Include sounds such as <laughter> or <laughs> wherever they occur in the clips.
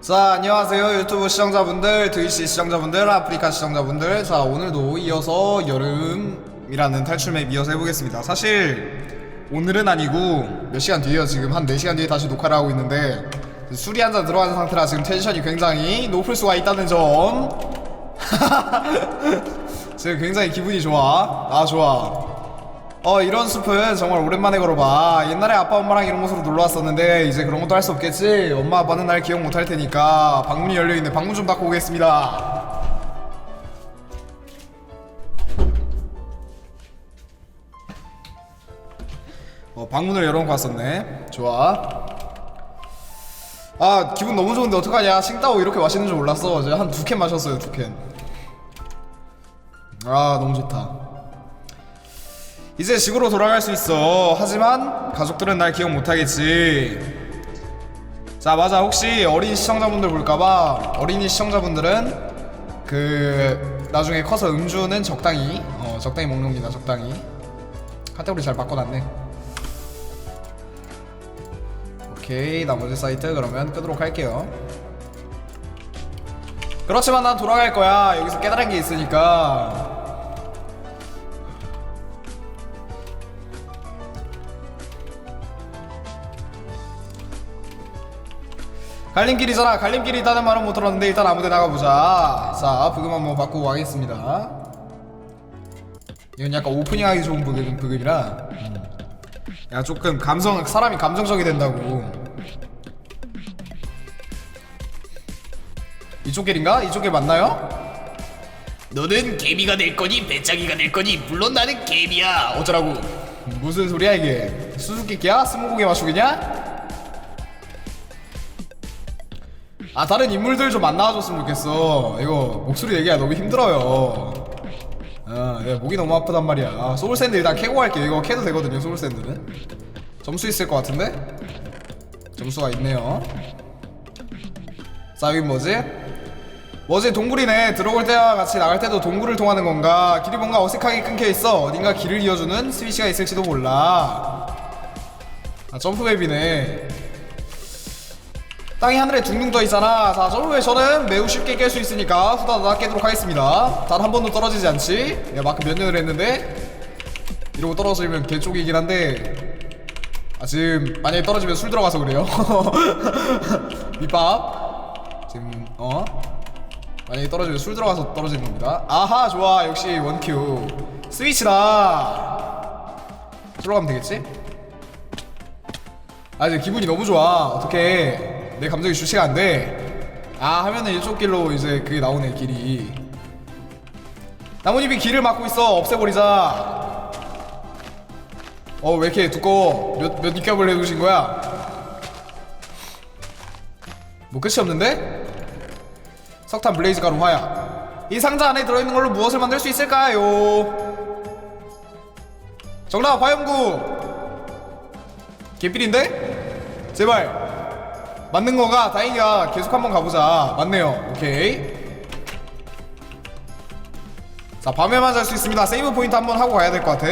자 안녕하세요 유튜브 시청자분들 트위치 시청자분들 아프리카 시청자분들. 자 오늘도 이어서 여름이라는 탈출맵 이어서 해보겠습니다. 사실 오늘은 아니고 몇 시간 뒤에요 지금. 한 4시간 뒤에 다시 녹화를 하고 있는데 술이 한 잔 들어간 상태라 지금 텐션이 굉장히 높을 수가 있다는 점. <laughs> 지금 굉장히 기분이 좋아. 아 좋아 어 이런 숲은 정말 오랜만에 걸어봐. 옛날에 아빠 엄마랑 이런 곳으로 놀러 왔었는데 이제 그런 것도 할 수 없겠지? 엄마 아빠는 날 기억 못 할 테니까 방문이 열려있는데 방문 좀 닫고 오겠습니다. 어 방문을 열어놓고 왔었네. 좋아. 아 기분 너무 좋은데 어떡하냐? 칭따오 이렇게 맛있는 줄 몰랐어. 어제 한두 캔 마셨어요 두캔아 너무 좋다 이제 집으로 돌아갈 수 있어. 하지만 가족들은 날 기억 못하겠지. 자, 맞아. 혹시 어린 시청자분들 볼까봐 어린이 시청자분들은 그 나중에 커서 음주는 적당히 어 적당히 먹는 겁니다. 적당히 카테고리 잘 바꿔놨네. 오케이 나머지 사이트 그러면 끄도록 할게요. 그렇지만 난 돌아갈 거야. 여기서 깨달은 게 있으니까. 갈림길이잖아 갈림길이 있다는 말은 못 들었는데 일단 아무데 나가보자 자 부금 한번 바꾸고 가겠습니다 이건 약간 오프닝 하기 좋은 부금, 부금이라 음. 야 조금 감성 사람이 감정적이 된다고 이쪽 길인가? 이쪽 길 맞나요? 너는 개미가 될 거니 배짱이가 될 거니 물론 나는 개미야 어쩌라고 무슨 소리야 이게 수수께끼야? 스무고개 맞추기냐? 아 다른 인물들 좀안 나와줬으면 좋겠어. 이거 목소리 얘기가 너무 힘들어요. 아 내가 목이 너무 아프단 말이야. 아, 소울샌드 일단 캐고 갈게 이거 캐도 되거든요 소울샌드는. 점수 있을 것 같은데? 점수가 있네요. 자 여기 뭐지? 뭐지? 동굴이네. 들어올 때와 같이 나갈 때도 동굴을 통하는 건가? 길이 뭔가 어색하게 끊겨있어. 어딘가 길을 이어주는 스위치가 있을지도 몰라. 아 점프맵이네 땅이 하늘에 둥둥 떠 있잖아. 자 점프맵 저는 매우 쉽게 깰 수 있으니까 후다닥 깨도록 하겠습니다. 단 한 번도 떨어지지 않지? 내가 마크 몇 년을 했는데? 이러고 떨어지면 개쪽이긴 한데 아 지금 만약에 떨어지면 술 들어가서 그래요. <laughs> 밑밥. 지금 어? 만약에 떨어지면 술 들어가서 떨어지는 겁니다. 아하 좋아. 역시 원큐. 스위치다. 저로 가면 되겠지? 아 이제 기분이 너무 좋아. 어떻게 내 감정이 주체가 안 돼. 아 하면은 이쪽 길로 이제 그게 나오네 길이. 나뭇잎이 길을 막고 있어. 없애버리자. 어 왜 이렇게 두꺼워? 몇, 몇 입겹을 해두신 거야? 뭐 끝이 없는데? 석탄 블레이즈 가루 화약 이 상자 안에 들어있는 걸로 무엇을 만들 수 있을까요? 정답 화염구. 개삘인데? 제발 맞는 거가 다행이야. 계속 한번 가보자. 맞네요. 오케이. 자 밤에만 잘 수 있습니다. 세이브 포인트 한번 하고 가야 될 것 같아.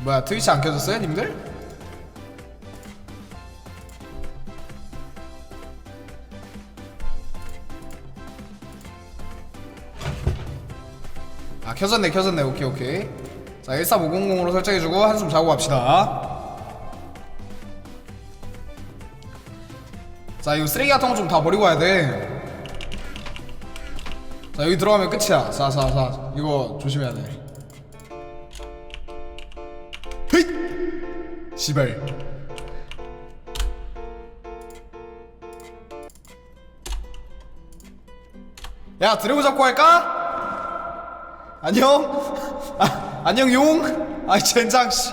뭐야 트위치 안 켜졌어요 님들? 아 켜졌네 켜졌네. 오케이 오케이 자 13500으로 설정해주고 한숨 자고 갑시다. 자 이거 쓰레기 같은 거 좀 다 버리고 와야 돼자 여기 들어가면 끝이야. 자자자 이거 조심해야 돼. 헤이 시발. 야 드래곤 잡고 할까? 안녕? <laughs> 아, 안녕 용? 아이 젠장 씨.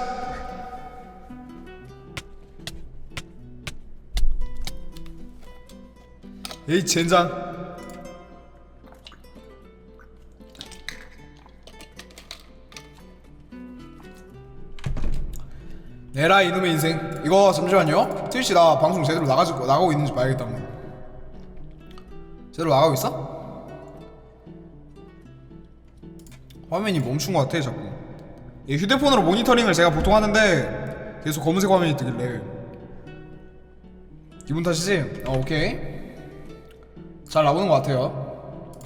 에이 젠장. 내라 이놈의 인생. 이거 잠시만요. 트위치 나 방송 제대로 나가지고 나가고 있는지 봐야겠다. 제대로 나가고 있어? 화면이 멈춘 것 같아 자꾸 이 휴대폰으로 모니터링을 제가 보통 하는데 계속 검은색 화면이 뜨길래. 기분 탓이지? 어 오케이. 잘 나오는 것 같아요.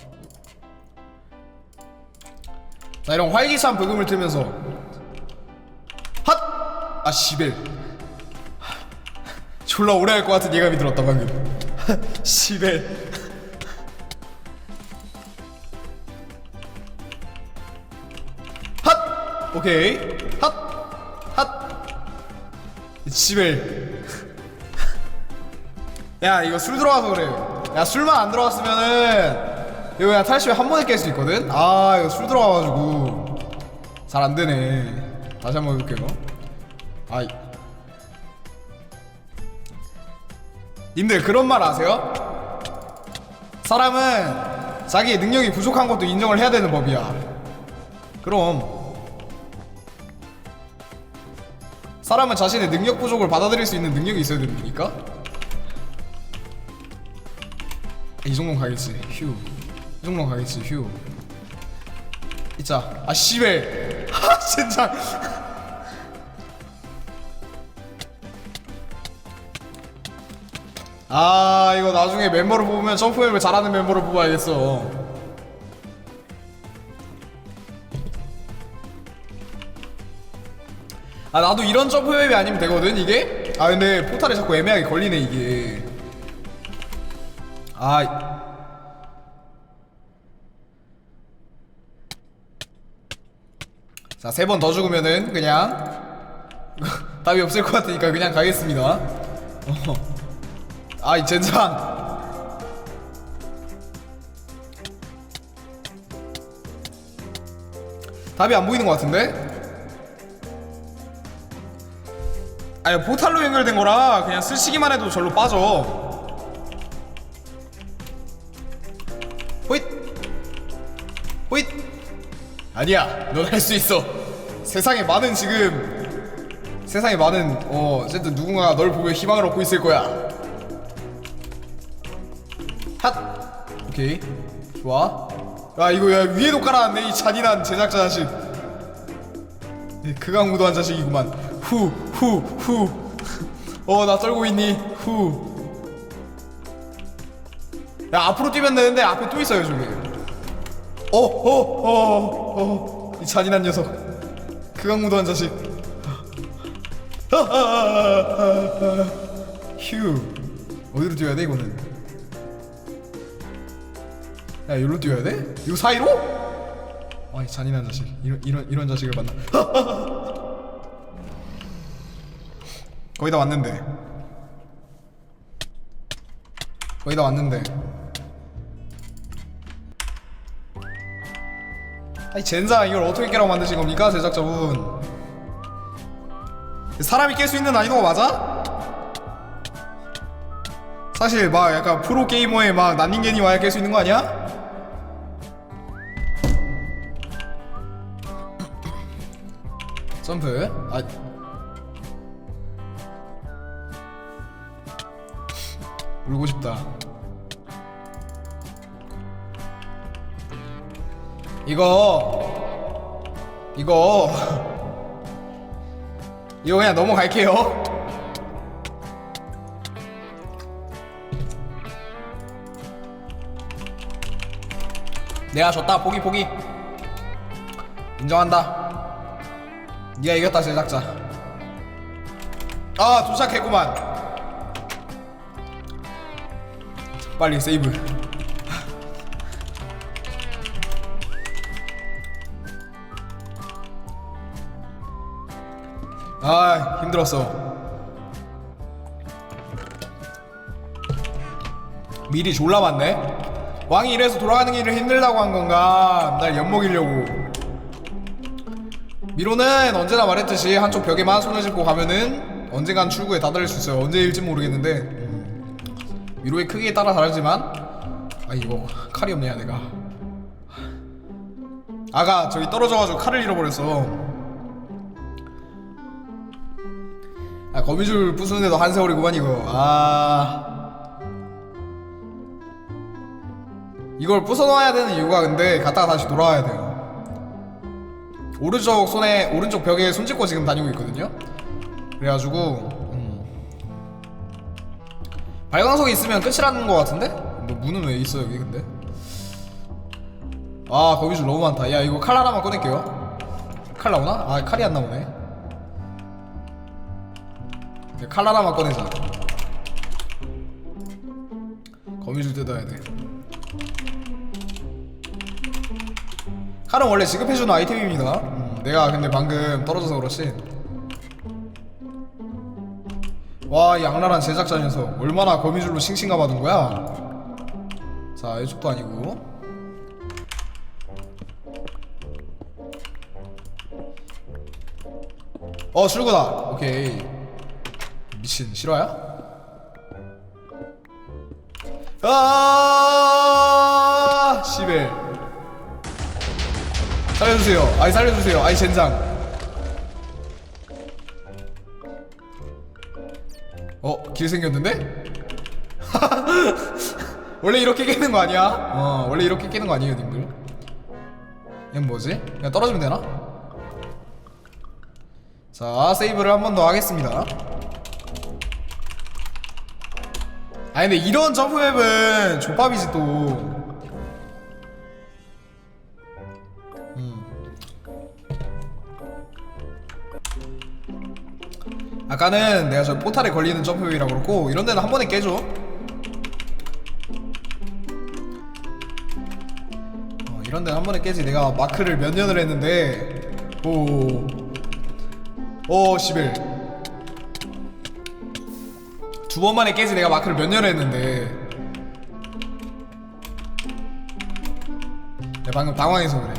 자 이런 활기찬 브금을 틀면서. 핫! 아 씨벨 졸라 오래 할 것 같은 예감이 들었다 방금. <laughs> 씨벨 오케이. 핫! 핫! 씨벨. <laughs> 야 이거 술 들어와서 그래. 야 술만 안 들어왔으면은 이거 그냥 탈심에 한 번에 깰 수 있거든? 아 이거 술 들어와가지고 잘 안되네. 다시 한 번 해볼게요. 아이. 님들 그런 말 아세요? 사람은 자기의 능력이 부족한 것도 인정을 해야 되는 법이야. 그럼 사람은 자신의 능력 부족을 받아들일 수 있는 능력이 있어야 되는 거니까 이 정도는 가겠지 휴. 이 정도는 가겠지 휴. 있자. 아 씨발. <laughs> 아 진짜. 아 이거 나중에 멤버를 뽑으면 점프맵을 잘하는 멤버를 뽑아야겠어. 아 나도 이런 점프맵이 아니면 되거든 이게. 아 근데 포탈에 자꾸 애매하게 걸리네 이게. 아. 자, 세 번 더 죽으면은 그냥 <laughs> 답이 없을 것 같으니까 그냥 가겠습니다. 어. 아, 이 젠장. 답이 안 보이는 것 같은데? 아니 포탈로 연결된 거라 그냥 쓰시기만 해도 절로 빠져. 호잇! 호잇! 아니야 넌 할 수 있어. 세상에 많은 지금 세상에 많은 어 어쨌든 누군가가 널 보며 희망을 얻고 있을 거야. 핫! 오케이. 좋아. 야 이거 야 위에도 깔아놨네 이 잔인한 제작자 자식. 네, 극악무도한 자식이구만. 후 후 후. 어 나 떨고 있니? 후. 야 앞으로 뛰면 되는데 앞에 또 있어요 저기. 어 어 어 어 이 잔인한 녀석. 극악무도한 자식. 휴. 어디로 뛰어야 돼 이거는? 야 여기로 뛰어야 돼? 이 사이로? 아이 잔인한 자식. 이런 이런 이런 자식을 만나. <laughs> 거의 다 왔는데. 거의 다 왔는데. 아니 젠장 이걸 어떻게 깨라고 만드신 겁니까 제작자분? 사람이 깰 수 있는 난이도가 맞아? 사실 막 약간 프로게이머의 막 난닝겐이 와야 깰 수 있는 거 아니야? 점프. 아. 울고 싶다. 이거. 이거. 이거 그냥 넘어갈게요. 내가 졌다. 포기 포기. 인정한다 네가 이겼다 제작자. 아 도착했구만. 빨리 세이브. 아 힘들었어. 미리 졸라 많네? 왕이 이래서 돌아가는 길을 힘들다고 한 건가? 날 엿먹이려고 미로는 언제나 말했듯이 한쪽 벽에만 손을 짚고 가면은 언젠간 출구에 다다를 수 있어요. 언제일지 모르겠는데 음, 미로의 크기에 따라 다르지만 아 이거 칼이 없네야 내가. 아가 저기 떨어져가지고 칼을 잃어버렸어. 아 거미줄 부수는데도 한 세월이구만 이거 아. 이걸 부숴놔야 되는 이유가 근데 갔다가 다시 돌아와야 돼요 오른쪽 손에 오른쪽 벽에 손 짚고 지금 다니고 있거든요 그래가지고 음. 발광석이 있으면 끝이라는 거 같은데? 뭐 문은 왜 있어 여기 근데? 아 거미줄 너무 많다 야 이거 칼 하나만 꺼낼게요 칼 나오나? 아 칼이 안 나오네 칼 하나만 꺼내자 거미줄 뜯어야 돼 칼은 원래 지급해주는 아이템입니다 음, 내가 근데 방금 떨어져서 그렇지 와, 이 악랄한 제작자 녀석 얼마나 거미줄로 싱싱가 받은 거야? 자, 이쪽도 아니고. 어, 출구다. 오케이. 미친 실화야? 아, 시벨. 살려주세요. 아이 살려주세요. 아이 젠장. 어, 길 생겼는데? <laughs> 원래 이렇게 깨는 거 아니야? 어, 원래 이렇게 깨는 거 아니에요, 님들? 이건 뭐지? 그냥 떨어지면 되나? 자, 세이브를 한 번 더 하겠습니다. 아 근데 이런 점프맵은 족밥이지 또. 아까는 내가 저 포탈에 걸리는 점프맵이라 그렇고 이런 데는 한 번에 깨줘. 어, 이런 데는 한 번에 깨지. 내가 마크를 몇 년을 했는데 오. 오, 11. 두 번 만에 깨지 내가 마크를 몇 년을 했는데 네, 방금 당황해서 그래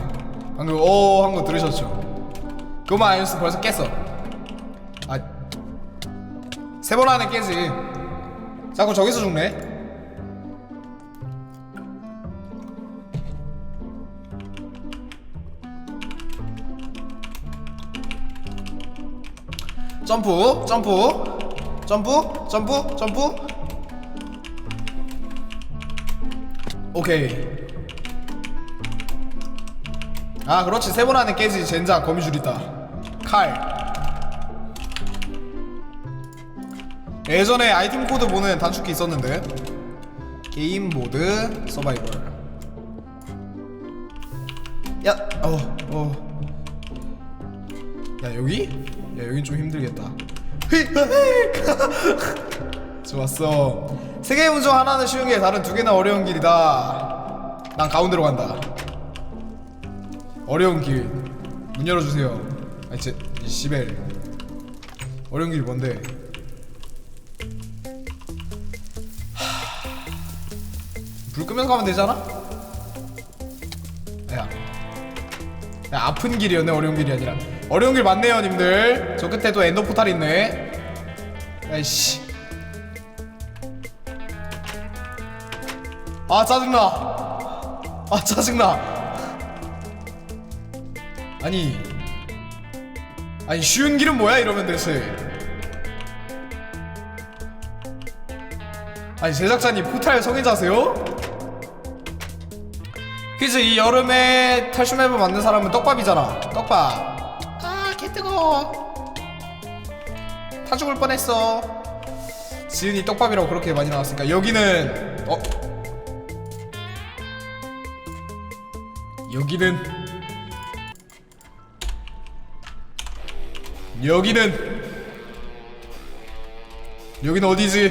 방금 오 한 거 들으셨죠 그것만 아니었으면 벌써 깼어 아 세 번 안에 깨지. 자꾸 저기서 죽네. 점프 점프 점프 점프 점프. 오케이. 아 그렇지. 세 번 안에 깨지. 젠장 거미줄 있다. 칼 예전에 아이템 코드 보는 단축키 있었는데 게임 모드 서바이벌 야, 어, 어. 야 여기? 야 여긴 좀 힘들겠다. <laughs> 좋았어. 세 개의 문중 하나는 쉬운 게 다른 두 개는 어려운 길이다. 난 가운데로 간다. 어려운 길. 문 열어주세요. 아, 제, 이 시벨. 어려운 길이 뭔데? 끄면서 가면 되잖아? 야. 야, 아픈 길이었네, 어려운 길이 아니라. 어려운 길 맞네요, 님들. 저 끝에 또 엔더 포탈 있네. 아이씨. 아, 짜증나. 아, 짜증나. 아니. 아니, 쉬운 길은 뭐야, 이러면 대체. 아니, 제작자님 포탈 성애자세요? 퀴즈 이 여름에 탈춤 앱을 만든 사람은 떡밥이잖아. 떡밥. 아 개 뜨거워. 타 죽을 뻔했어. 지은이 떡밥이라고 그렇게 많이 나왔으니까 여기는 어? 여기는? 여기는? 여기는 어디지?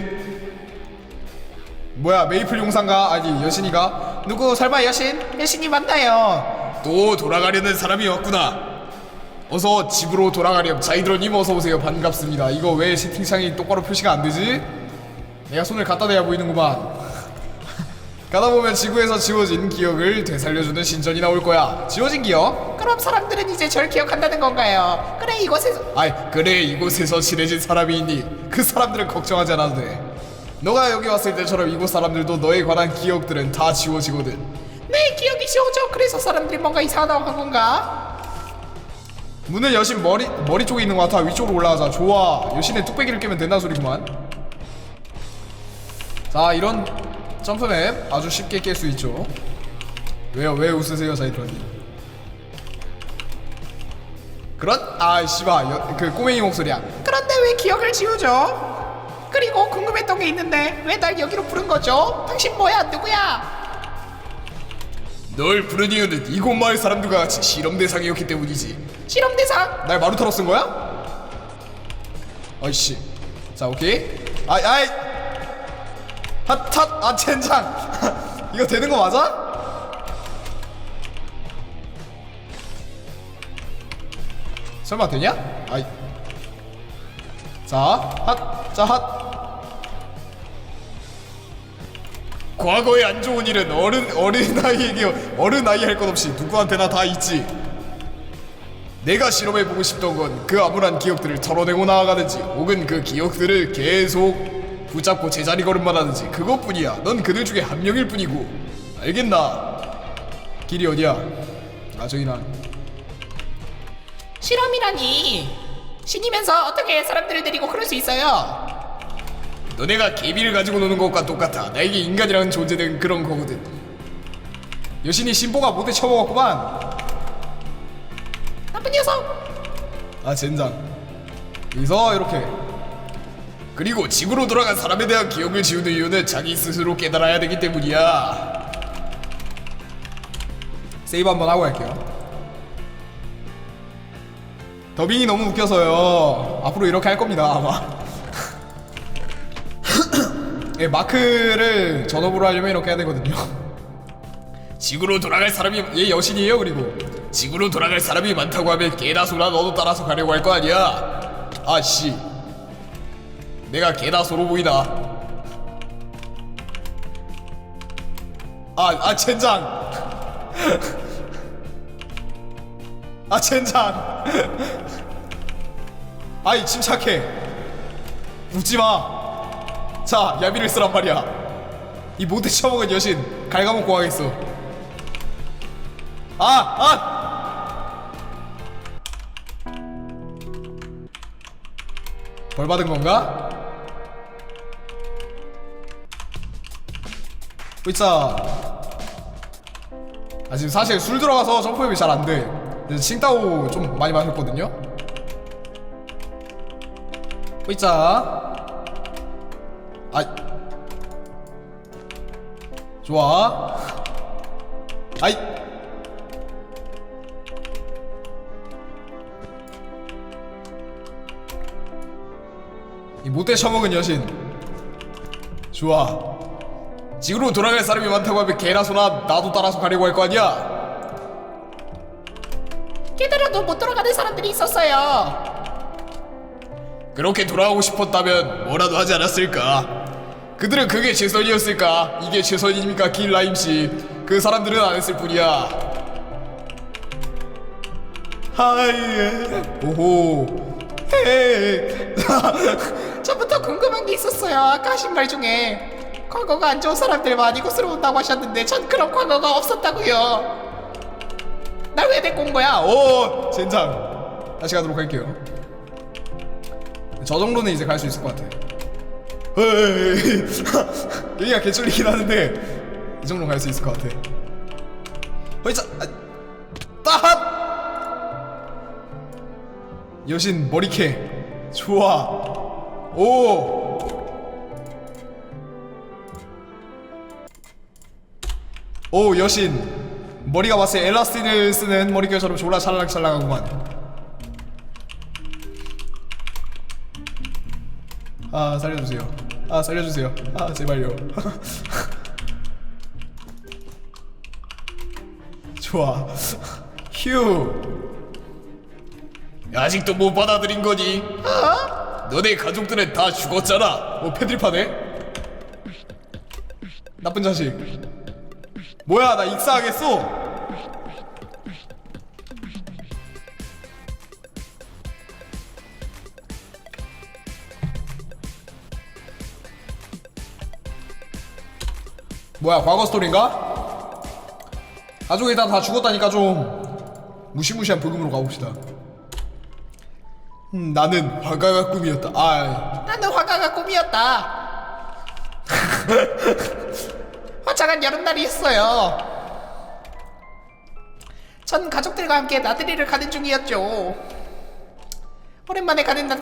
뭐야 메이플 용사인가? 아니 여신이가? 누구 설마 여신? 여신이 맞나요? 또 돌아가려는 사람이 왔구나 어서 집으로 돌아가렴 자이드로님 어서 오세요 반갑습니다 이거 왜 채팅창이 똑바로 표시가 안 되지? 내가 손을 갖다 대야 보이는구만 가다 보면 지구에서 지워진 기억을 되살려주는 신전이 나올 거야 지워진 기억? 그럼 사람들은 이제 절 기억한다는 건가요? 그래 이곳에서 아이 그래 이곳에서 친해진 사람이 있니 그 사람들은 걱정하지 않아도 돼 너가 여기 왔을 때처럼 이곳 사람들도 너에 관한 기억들은 다 지워지거든. 네 기억이 지워져. 그래서 사람들이 뭔가 이상하다고 한 건가? 문은 여신 머리 머리 쪽에 있는 것 같아. 위쪽으로 올라가자. 좋아. 여신의 뚝배기를 깨면 된다는 소리구만. 자 이런 점프맵 아주 쉽게 깰 수 있죠. 왜요? 왜 웃으세요 자이드러님? 그런 아 씨발. 여- 그 꼬맹이 목소리야. 그런데 왜 기억을 지우죠. 그리고 궁금했던 게 있는데 왜 날 여기로 부른 거죠? 당신 뭐야? 누구야? 널 부른 이유는 이곳 마을 사람들과 같이 실험 대상이었기 때문이지. 실험 대상? 날 마루타로 쓴 거야? 아이씨. 자, 오케이. 아이, 아이. 핫핫, 아, 젠장. <laughs> 이거 되는 거 맞아? 설마 되냐? 아이. 자, 핫, 자, 핫. 과거의 안 좋은 일은 어른 어린 아이에게 어른 아이 할 것 없이 누구한테나 다 있지. 내가 실험해 보고 싶던 건 그 암울한 기억들을 털어내고 나아가든지 혹은 그 기억들을 계속 붙잡고 제자리 걸음만 하든지 그것뿐이야. 넌 그들 중에 한 명일 뿐이고 알겠나? 길이 어디야? 아, 저기 나. 실험이라니. 신이면서 어떻게 사람들을 데리고 그럴 수 있어요? 너네가 개비를 가지고 노는 것과 똑같아. 나에게 인간이라는 존재는 그런 거거든. 여신이 신보가 못해 쳐먹었구만. 나쁜 녀석. 아, 젠장. 여기서 이렇게. 그리고 지구로 돌아간 사람에 대한 기억을 지우는 이유는 자기 스스로 깨달아야 되기 때문이야. 세이브 한번 하고 갈게요. 더빙이 너무 웃겨서요. 앞으로 이렇게 할 겁니다, 아마. <laughs> 예, 마크를 전업으로 하려면 이렇게 해야 되거든요. 지구로 돌아갈 사람이 얘 여신이에요, 그리고. 지구로 돌아갈 사람이 많다고 하면 개나 소나 너도 따라서 가려고 할 거 아니야. 아, 씨. 내가 개나 소로 보이나? 아, 아, 젠장. 아, 젠장. 아이, 침착해. 웃지 마. 자, 야비를 쓰란 말이야. 이 못해 쳐먹은 여신, 갉아먹고 가겠어. 아, 아! 벌 받은 건가? 으이짜 아 지금 사실 술 들어가서 점프맵이 잘 안돼 그래서 칭따오 좀 많이 마셨거든요. 으이짜 아. 좋아. 아이. 이 못돼 처먹은 여신. 좋아. 지구로 돌아갈 사람이 많다고 하면 개나 소나 나도 따라서 가려고 할 거 아니야. 사람들이 있었어요. 그렇게 돌아가고 싶었다면 뭐라도 하지 않았을까? 그들은 그게 최선이었을까? 이게 최선입니까, 길라임 씨? 그 사람들은 안 했을 뿐이야. 하이에 오호 헤 저부터 <laughs> 궁금한 게 있었어요. 아까 하신 말 중에 과거가 안 좋은 사람들 많이 이곳으로 온다고 하셨는데 전 그런 과거가 없었다고요. 날 왜 데리고 온 거야? 오 젠장 다시 가도록 할게요. 저 정도는 이제 갈 수 있을 것 같아 여기가 <laughs> 개쩔리긴 하는데 이 정도 갈 수 있을 것 같아 허이자 아, 여신 머리캐 좋아. 오! 오 여신. 머리가 봤을 때 엘라스틴을 쓰는 머리결처럼 졸라 찰랑찰랑하구만 아 살려주세요. 아 살려주세요. 아 제발요. <laughs> 좋아. 휴. 아직도 못 받아들인 거니? 어? 너네 가족들은 다 죽었잖아. 오 패드립하네? 나쁜 자식. 뭐야 나 익사하겠어 뭐야 과거 스토리인가? 가족이 다, 다 죽었다니까 좀 무시무시한 불금으로 가봅시다 음, 나는 화가가 꿈이었다 아 나는 화가가 꿈이었다. <laughs> 화창한 여름날이 있어요. 전 가족들과 함께 나들이를 가는 중이었죠. 오랜만에 가는 나,